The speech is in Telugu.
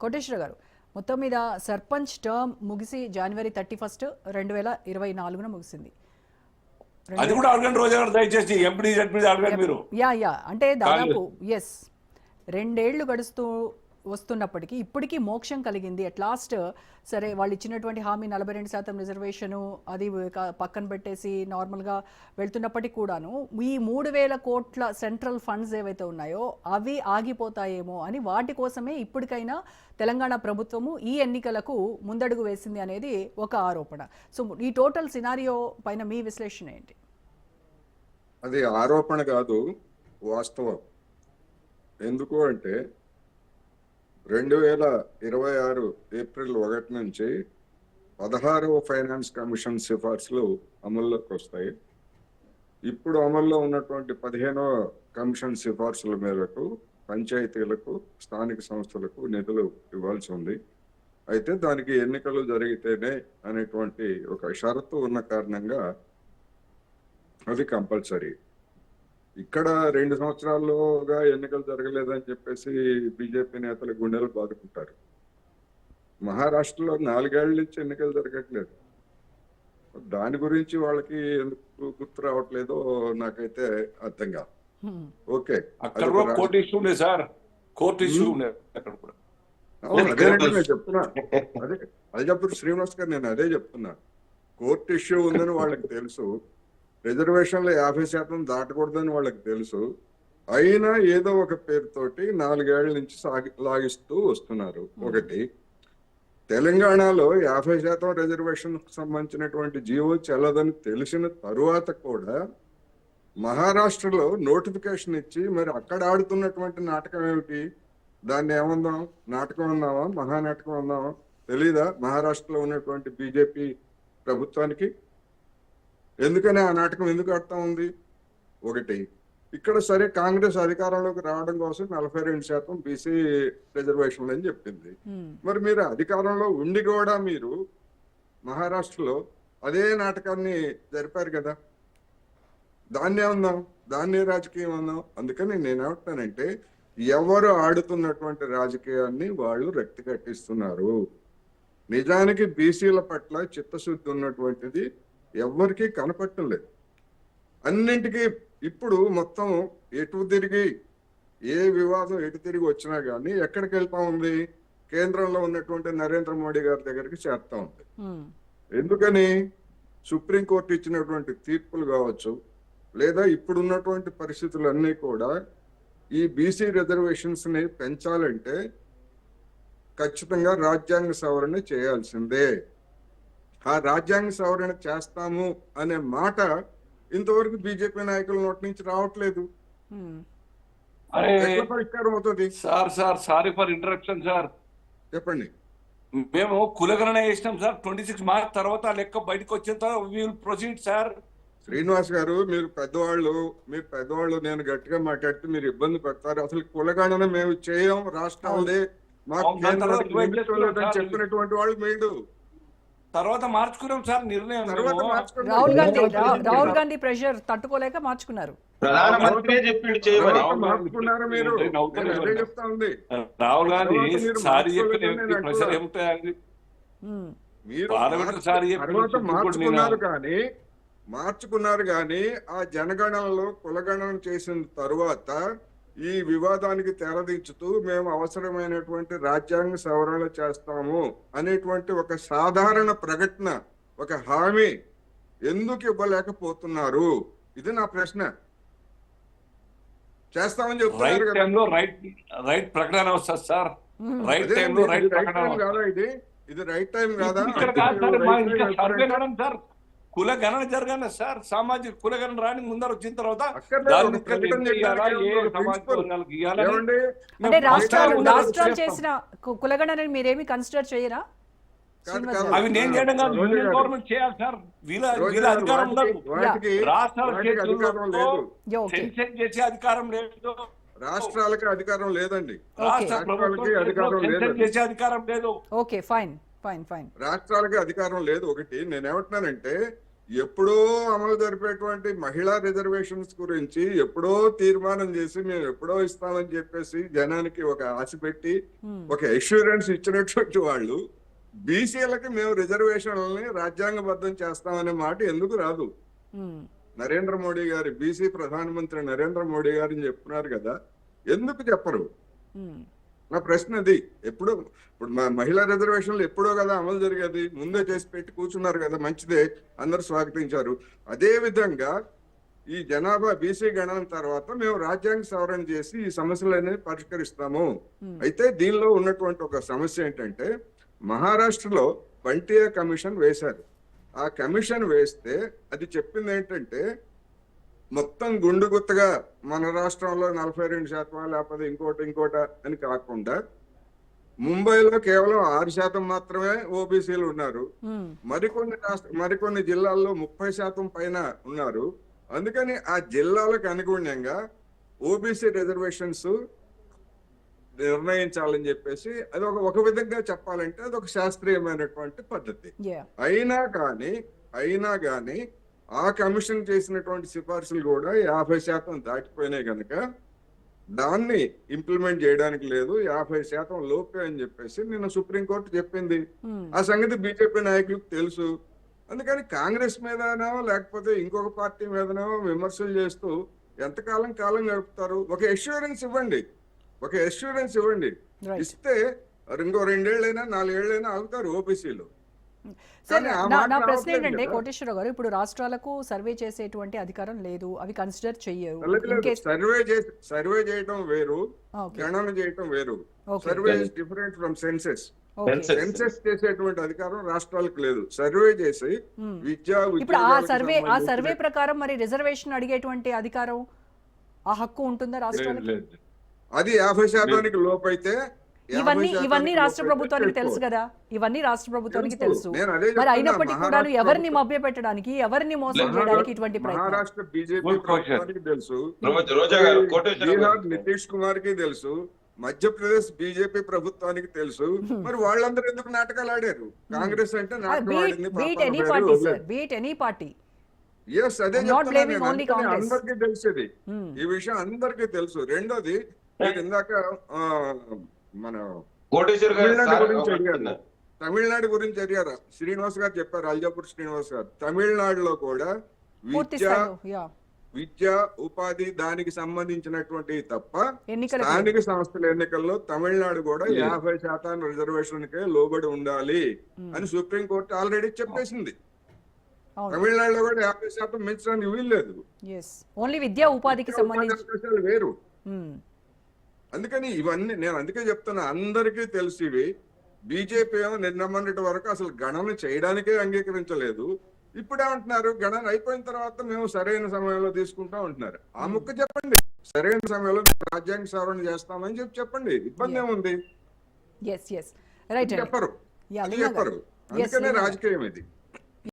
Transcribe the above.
కోటేశ్వర గారు మొత్తం మీద సర్పంచ్ టర్మ్ ముగిసి జనవరి థర్టీ ఫస్ట్ రెండు వేల ఇరవై నాలుగున ముగిసింది. అది కూడా అడగండి రోజా దయచేసి ఎంపీ అడగండి మీరు. యా యా అంటే దాదాపు ఎస్ రెండేళ్ళు గడుస్తూ వస్తున్నప్పటికీ ఇప్పటికీ మోక్షం కలిగింది. అట్ లాస్ట్ సరే వాళ్ళు ఇచ్చినటువంటి హామీ నలభై రెండు శాతం రిజర్వేషను అది పక్కన పెట్టేసి నార్మల్గా వెళ్తున్నప్పటికీ కూడాను ఈ మూడు వేల కోట్ల సెంట్రల్ ఫండ్స్ ఏవైతే ఉన్నాయో అవి ఆగిపోతాయేమో అని వాటి కోసమే ఇప్పటికైనా తెలంగాణ ప్రభుత్వము ఈ ఎన్నికలకు ముందడుగు వేసింది అనేది ఒక ఆరోపణ. సో ఈ టోటల్ సినారియో పైన మీ విశ్లేషణ ఏంటి? అది ఆరోపణ కాదు వాస్తవం. ఎందుకు అంటే రెండు వేల ఇరవై ఆరు ఏప్రిల్ ఒకటి నుంచి పదహారవ ఫైనాన్స్ కమిషన్ సిఫార్సులు అమల్లోకి వస్తాయి ఇప్పుడు అమల్లో ఉన్నటువంటి పదిహేనవ కమిషన్ సిఫార్సుల మేరకు పంచాయతీలకు స్థానిక సంస్థలకు నిధులు ఇవ్వాల్సి ఉంది. అయితే దానికి ఎన్నికలు జరిగితేనే అనేటువంటి ఒక షరతు ఉన్న కారణంగా అది కంపల్సరీ. ఇక్కడ రెండు సంవత్సరాల్లోగా ఎన్నికలు జరగలేదని చెప్పేసి బీజేపీ నేతలు గుండెలు బాదుకుంటారు. మహారాష్ట్రలో నాలుగేళ్ళ నుంచి ఎన్నికలు జరగట్లేదు. దాని గురించి వాళ్ళకి ఎందుకు గుర్తు రావట్లేదో నాకైతే అర్థం కాదు. Okay. Court issue sir. Court issue అక్కడ కూడా. నేను చెప్తున్నా. అదే అది చెప్తున్నారు శ్రీనివాస్ గారు నేను అదే చెప్తున్నా. కోర్టు ఇష్యూ ఉందని వాళ్ళకి తెలుసు. రిజర్వేషన్లు యాభై శాతం దాటకూడదని వాళ్ళకి తెలుసు. అయినా ఏదో ఒక పేరుతోటి నాలుగేళ్ళ నుంచి సాగి లాగిస్తూ వస్తున్నారు. ఒకటి తెలంగాణలో యాభై శాతం రిజర్వేషన్ సంబంధించినటువంటి జీవో చెల్లదని తెలిసిన తరువాత కూడా మహారాష్ట్రలో నోటిఫికేషన్ ఇచ్చి మరి అక్కడ ఆడుతున్నటువంటి నాటకం ఏమిటి? దాన్ని ఏమందాం? నాటకం అన్నావా? మహానాటకం అన్నావా? తెలీదా? మహారాష్ట్రలో ఉన్నటువంటి బీజేపీ ప్రభుత్వానికి? ఎందుకని ఆ నాటకం ఎందుకు ఆడుతా ఉంది? ఒకటి ఇక్కడ సరే కాంగ్రెస్ అధికారంలోకి రావడం కోసం నలభై రెండు శాతం బీసీ రిజర్వేషన్లు అని చెప్పింది. మరి మీరు అధికారంలో ఉండి కూడా మీరు మహారాష్ట్రలో అదే నాటకాన్ని జరిపారు కదా. దాన్ని ఏమన్నాం దాన్ని రాజకీయం అన్నాం. అందుకని నేనేమంటానంటే ఎవరు ఆడుతున్నటువంటి రాజకీయాన్ని వాళ్ళు రక్తి కట్టిస్తున్నారు. నిజానికి బీసీల పట్ల చిత్తశుద్ధి ఉన్నటువంటిది ఎవరికీ కనపడటం లేదు. అన్నింటికీ ఇప్పుడు మొత్తం ఎటు తిరిగి ఏ వివాదం ఎటు తిరిగి వచ్చినా గానీ ఎక్కడికి వెళ్తా ఉంది? కేంద్రంలో ఉన్నటువంటి నరేంద్ర మోడీ గారి దగ్గరికి చేరుతా ఉంది. ఎందుకని? సుప్రీంకోర్టు ఇచ్చినటువంటి తీర్పులు కావచ్చు లేదా ఇప్పుడున్నటువంటి పరిస్థితులన్నీ కూడా ఈ బీసీ రిజర్వేషన్స్ని పెంచాలంటే ఖచ్చితంగా రాజ్యాంగ సవరణ చేయాల్సిందే. ఆ రాజ్యాంగ సవరణ చేస్తాము అనే మాట ఇంతవరకు బీజేపీ నాయకుల నోటి నుంచి రావట్లేదు. పరిష్కారం అవుతుంది? Sir sir sorry for interruption sir. చెప్పండి. మేము కులగణన చేసినాం సార్. ట్వంటీ సిక్స్ మార్చ్ తర్వాత ఆ లెక్క బయటకు వచ్చిన తర్వాత విల్ ప్రొసీడ్ సార్. శ్రీనివాస్ గారు మీరు పెద్దవాళ్ళు మీరు పెద్దవాళ్ళు నేను గట్టిగా మాట్లాడితే మీరు ఇబ్బంది పడతారు. అసలు కులగణన మేము చేయం రాష్ట్రాలదే మాకు. చెప్పినటువంటి వాళ్ళు మీరు తర్వాత మార్చుకున్నాం సార్ నిర్ణయం. రాహుల్ గాంధీ రాహుల్ గాంధీ ప్రెషర్ తట్టుకోలేక మార్చుకున్నారు. ప్రధానమంత్రి చెప్పిండు చేయమని. తర్వాత మార్చుకున్నారు మీరు. నేను నవ్వుతాను నేను అదే చెప్తా ఉంది. రాహుల్ గాంధీ సారీ చెప్పిన ప్రెషర్. ఏముంటాయండి పార్లమెంట్ సారి మార్చుకున్నారు నేను- కానీ మార్చుకున్నారు కానీ ఆ జనగణనలో కులగణన చేసిన తరువాత ఈ వివాదానికి తెరదించుతూ మేము అవసరమైనటువంటి రాజ్యాంగ సవరణ చేస్తాము అనేటువంటి ఒక సాధారణ ప్రకటన ఒక హామీ ఎందుకు ఇవ్వలేకపోతున్నారు? ఇది నా ప్రశ్న. చేస్తామని చెప్తున్నారు రైట్ ప్రకటన వస్తుంది సార్. హ్మ్. రైట్ టైంలో ప్రకటన ఇది? ఇది రైట్ టైం కాదా కుల గణన జరగాలి సార్. సామాజిక కుల గణన రాని ముందర వచ్చిన తర్వాత రాష్ట్రాలు. చేసిన కు- కులగణనని మీరేమి కన్సిడర్ చేయరా. అవి నేను చేయడం కాదు. యూనియన్. గవర్నమెంట్ చేయాలి సార్. వీళ్ళ అధికారం ఉండదు. రాష్ట్రాల సెన్సెస్ చేసే అధికారం లేదు. రాష్ట్రాలకి అధికారం లేదండి. రాష్ట్ర రాష్ట్రాలకి ప్రభుత్వం అధికారం సెన్సెస్ లేదు. చేసే అధికారం లేదు. Okay fine. రాష్ట్రాలకి అధికారం లేదు. ఒకటి నేనేమంటున్నానంటే ఎప్పుడో అమలు జరిపేటువంటి మహిళా రిజర్వేషన్స్ గురించి ఎప్పుడో తీర్మానం చేసి మేము ఎప్పుడో ఇస్తామని చెప్పేసి జనానికి ఒక ఆశ పెట్టి Hmm. ఒక అష్యూరెన్స్ ఇచ్చినటువంటి వాళ్ళు బీసీలకి మేము రిజర్వేషన్లని రాజ్యాంగబద్ధం చేస్తామనే మాట ఎందుకు రాదు? ఉమ్, నరేంద్ర మోడీ గారి బీసీ ప్రధానమంత్రి నరేంద్ర మోడీ గారిని చెప్తున్నారు కదా ఎందుకు చెప్పరు? ఉమ్, నా ప్రశ్న అది. ఎప్పుడు ఇప్పుడు మా మహిళా రిజర్వేషన్లు ఎప్పుడో కదా అమలు జరిగేది. ముందే చేసి పెట్టి కూర్చున్నారు కదా మంచిదే. అందరు స్వాగతించారు. అదే విధంగా ఈ జనాభా బీసీ గణన తర్వాత మేము రాజ్యాంగ సవరణ చేసి ఈ సమస్యలన్నీ పరిష్కరిస్తాము. అయితే దీనిలో ఉన్నటువంటి ఒక సమస్య ఏంటంటే మహారాష్ట్రలో బంటియా కమిషన్ వేశారు. ఆ కమిషన్ వేస్తే అది చెప్పింది ఏంటంటే మొత్తం గుండు గుత్తగా మన రాష్ట్రంలో నలభై రెండు శాతం లేకపోతే ఇంకోటి ఇంకోట అని కాకుండా ముంబైలో కేవలం ఆరు శాతం మాత్రమే ఓబీసీలు ఉన్నారు. మరికొన్ని రాష్ట్ర మరికొన్ని జిల్లాల్లో ముప్పై శాతం పైన ఉన్నారు. అందుకని ఆ జిల్లాలకు అనుగుణ్యంగా ఓబీసీ రిజర్వేషన్స్ నిర్ణయించాలని చెప్పేసి అది ఒక ఒక విధంగా చెప్పాలంటే అది ఒక శాస్త్రీయమైనటువంటి పద్ధతి. అయినా కానీ అయినా కానీ ఆ కమిషన్ చేసినటువంటి సిఫార్సులు కూడా యాభై శాతం దాటిపోయినాయి కనుక దాన్ని ఇంప్లిమెంట్ చేయడానికి లేదు యాభై శాతం లోపే అని చెప్పేసి నిన్న సుప్రీంకోర్టు చెప్పింది. ఆ సంగతి బీజేపీ నాయకులకు తెలుసు. అందుకని కాంగ్రెస్ మీదనో లేకపోతే ఇంకొక పార్టీ మీదనో విమర్శలు చేస్తూ ఎంతకాలం కాలం గడుపుతారు? ఒక ఎష్యూరెన్స్ ఇవ్వండి. ఒక ఎష్యూరెన్స్ ఇవ్వండి. ఇస్తే ఇంకో రెండేళ్ళైనా నాలుగేళ్ళైనా ఆగుతారు ఓబీసీలు సార్ నా ప్రశ్న ఏంటంటే కదా. కోటేశ్వర గారు ఇప్పుడు రాష్ట్రాలకు సర్వే చేసేటువంటి అధికారం లేదు అవి కన్సిడర్ చెయ్యరు సర్వే సర్వే చేయటం వేరు ఓకే గణన చేయటం వేరు. Survey is different from census. Census చేసేటువంటి అధికారం రాష్ట్రాలకు లేదు. సర్వే చేసి ఉమ్. విద్యా ఇప్పుడు ఆ సర్వే ఆ సర్వే ప్రకారం మరి రిజర్వేషన్ అడిగేటువంటి అధికారం ఆ హక్కు ఉంటుందా రాష్ట్రాలకు లేదు. అది యాభై శాతానికి లోపైతే ఇవన్నీ ఇవన్నీ రాష్ట్ర ప్రభుత్వానికి తెలుసు. కదా. ఇవన్నీ రాష్ట్ర ప్రభుత్వానికి తెలుసు. మరి అయినప్పటికీ కూడా ఎవరిని మభ్య పెట్టడానికి ఎవరిని మోసం చేయడానికి ఇటువంటి మహారాష్ట్ర బీజేపీ తెలుసు. నితీష్ కుమార్కి తెలుసు. మధ్యప్రదేశ్ బీజేపీ ప్రభుత్వానికి తెలుసు. మరి వాళ్ళందరూ ఎందుకు నాటకాలు ఆడారు? కాంగ్రెస్ అంటే beat any party sir beat any party yes అదే. అందరికీ తెలుసు ఇది ఈ విషయం అందరికీ తెలుసు. రెండోది మీరు ఇందాక ఆ, మన కోటేశ్వర గారు తమిళనాడు సార్ గురించి అడిగారు. శ్రీనివాస్ గారు చెప్పారు అల్జాపూర్ శ్రీనివాస్ గారు. తమిళనాడులో కూడా విద్య విద్య ఉపాధి దానికి సంబంధించినటువంటి తప్ప స్థానిక సంస్థల ఎన్నికల్లో తమిళనాడు కూడా Yes. యాభై శాతం రిజర్వేషన్ కే లోబడి ఉండాలి Hmm. అని సుప్రీంకోర్టు ఆల్రెడీ చెప్పేసింది. అవును. తమిళనాడులో కూడా యాభై శాతం పెంచడానికి వీల్లేదు. ఓన్లీ విద్యా ఉపాధికి ఉపాధి సంబంధించి. అవకాశాలు వేరు. ఉమ్, అందుకని ఇవన్నీ నేను అందుకే చెప్తున్నా అందరికీ తెలిసి ఇవి. బీజేపీ ఏమో నిన్న మొన్నటి వరకు అసలు గణన చేయడానికే అంగీకరించలేదు. ఇప్పుడేమంటున్నారు గణన అయిపోయిన తర్వాత మేము సరైన సమయంలో తీసుకుంటాం అంటున్నారు. ఆ ముక్క చెప్పండి సరైన సమయంలో రాజ్యాంగ సవరణ చేస్తామని చెప్పి చెప్పండి. ఇబ్బంది. ఏముంది? చెప్పరు. చెప్పరు. అందుకనే. రాజకీయం ఇది.